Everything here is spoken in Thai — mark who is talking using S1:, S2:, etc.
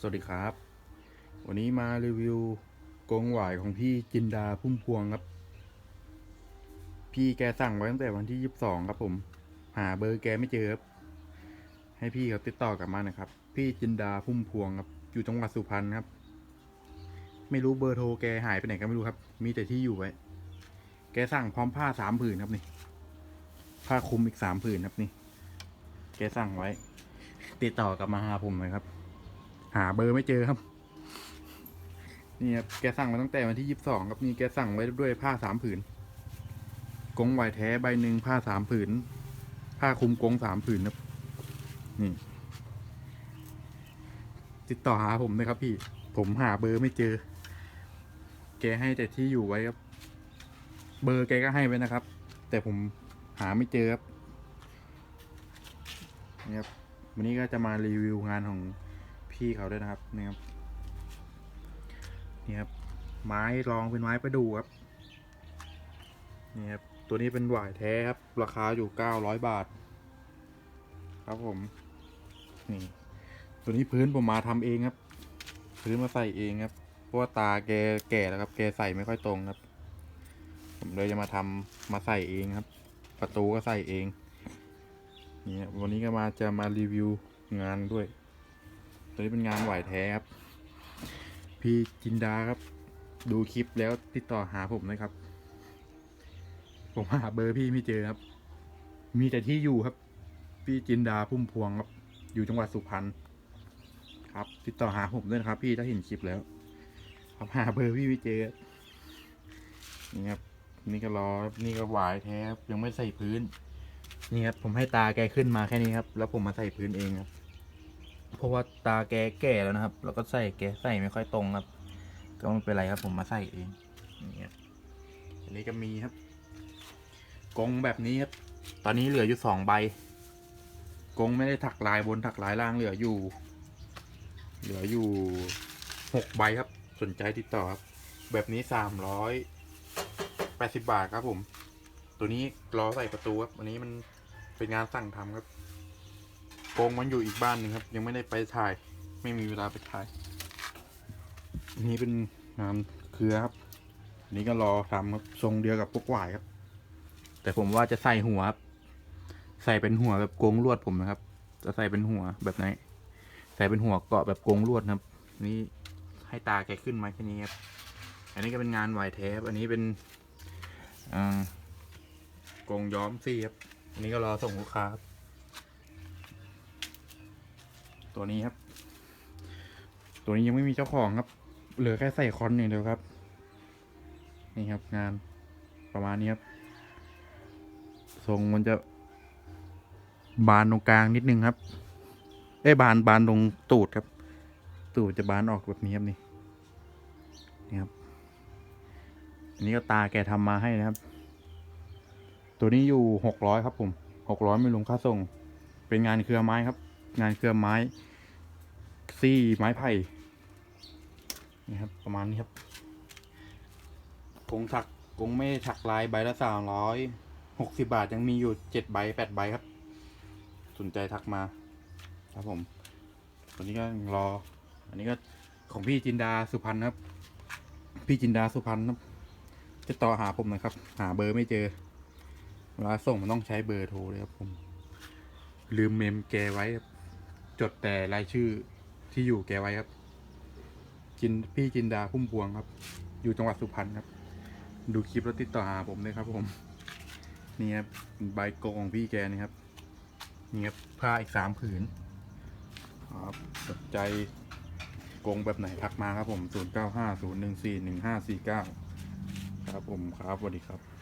S1: สวัสดีครับ วันนี้มารีวิวกงหวายของพี่จินดาพุ่มพวงครับ พี่แกสั่งไว้ตั้งแต่วันที่ยี่สิบสองครับผม หาเบอร์แกไม่เจอครับ ให้พี่เขาติดต่อกลับมาหนะครับ พี่จินดาพุ่มพวงครับ อยู่จังหวัดสุพรรณครับ ไม่รู้เบอร์โทรแกหายไปไหนก็ไม่รู้ครับ มีแต่ที่อยู่ไว้ แกสั่งพร้อมผ้าสามผืนครับนี่ ผ้าคลุมอีกสามผืนครับนี่ แกสั่งไว้ ติดต่อกลับมาหาผมเลยครับ หาเบอร์ไม่เจอครับ นี่ครับแกสั่งมาตั้งแต่วันที่ยี่สิบสองครับนี่แกสั่งไว้ด้วยผ้าสามผืน กงไหวแท้ใบหนึ่งผ้าสามผืน ผ้าคลุมกงสามผืนครับนี่ ติดต่อหาผมเลยครับพี่ ผมหาเบอร์ไม่เจอ แกให้แต่ที่อยู่ไว้ครับ เบอร์แกก็ให้ไว้นะครับ แต่ผมหาไม่เจอครับนี่ครับวันนี้ก็จะมารีวิวงานของ พี่เขาด้วยนะครับนี่ครับนี่ครับไม้รองเป็นไม้ประดู่ครับนี่ครับตัวนี้เป็นหวายแท้ครับ ราคาอยู่เก้าร้อยบาท ครับผมนี่ตัวนี้พื้นผมมาทำเองครับ พื้นมาใส่เองครับเพราะว่าตาแกแก่แล้วครับ แกใส่ไม่ค่อยตรงครับ ผมเลยจะมาทำมาใส่เองครับ ประตูก็ใส่เองนี่วันนี้ก็มาจะมารีวิวงานด้วย ตัวนี้เป็นงานไหวแท้ครับ พี่จินดาครับ ดูคลิปแล้วติดต่อหาผมนะครับ ผมหาเบอร์พี่ไม่เจอครับ มีแต่ที่อยู่ครับ พี่จินดาพุ่มพวงครับ อยู่จังหวัดสุพรรณครับ ติดต่อหาผมด้วยนะครับ พี่ถ้าเห็นคลิปแล้ว ครับหาเบอร์พี่ไม่เจอนี่ครับนี่ก็รอนี่ก็หวายแท้ครับยังไม่ใส่พื้น นี่ครับผมให้ตาแกขึ้นมาแค่นี้ครับ แล้วผมมาใส่พื้นเองครับ เพราะว่าตาแกแก่แล้วนะครับ แล้วก็ใส่แกใส่ไม่ค่อยตรงครับ ก็ไม่เป็นไรครับ ผมมาใส่เองนี่ครับอันนี้ก็มีครับ กงแบบนี้ครับ ตอนนี้เหลืออยู่สองใบ กงไม่ได้ถักลายบนถักลายล่างเหลืออยู่ เหลืออยู่หกใบครับ สนใจติดต่อครับ แบบนี้สามร้อยแปดสิบบาทครับผม ตัวนี้ล้อใส่ประตูครับ อันนี้มันเป็นงานสั่งทำครับ กงมันอยู่อีกบ้านหนึ่งครับ ยังไม่ได้ไปถ่าย ไม่มีเวลาไปถ่ายอันนี้เป็นงานเครือครับอันนี้ก็รอทำครับทรงเดียวกับพวกหวายครับ แต่ผมว่าจะใส่หัวครับใส่เป็นหัวแบบกงลวดผมนะครับ จะใส่เป็นหัวแบบไหนใส่เป็นหัวเกาะแบบกงลวดครับ นี่ให้ตาแกขึ้นมาแค่นี้ครับ อันนี้ก็เป็นงานไหวายแท้ครับอันนี้เป็นอ่ากงย้อมซี่ครับ อันนี้ก็รอส่งลูกค้าครับ ตัวนี้ครับ ตัวนี้ยังไม่มีเจ้าของครับ เหลือแค่ใส่คอนอย่างเดียวครับ นี่ครับงานประมาณนี้ครับ ทรงมันจะ บานตรงกลางนิดนึงครับเอ้บานบานตรงตูดครับ ตูดจะบานออกแบบนี้ครับนี่นี่ครับอันนี้ก็ตาแกทำมาให้นะครับ ตัวนี้อยู่หกร้อยครับผมหกร้อยไม่รวมค่าส่ง เป็นงานเครือไม้ครับ งานเครือไม้ซี่ไม้ไผ่นี่ครับประมาณนี้ครับกงถักกงไม่ถักลายใบละสามร้อยหกสิบาทยังมีอยู่เจ็ดใบแปดใบครับ สนใจทักมาครับผมตัวนี้ก็รอ อันนี้ก็ของพี่จินดาสุพรรณครับ พี่จินดาสุพรรณครับ จะต่อหาผมนะครับ หาเบอร์ไม่เจอเวลาส่งมันต้องใช้เบอร์โทรเลยครับผม ลืมเมมแกไว้ครับ จดแต่รายชื่อที่อยู่แกไว้ครับ จินพี่จินดาพุ่มพวงครับ อยู่จังหวัดสุพรรณครับ ดูคลิปแล้วติดต่อหาผมเลยครับผม นี่ครับใบโกงของพี่แกนี่ครับ นี่ครับผ้าอีกสามผืนครับสนใจโกงแบบไหนทักมาครับผม 0 9 5 0 1 4 1 5 4 9 ครับผมครับสวัสดีครับ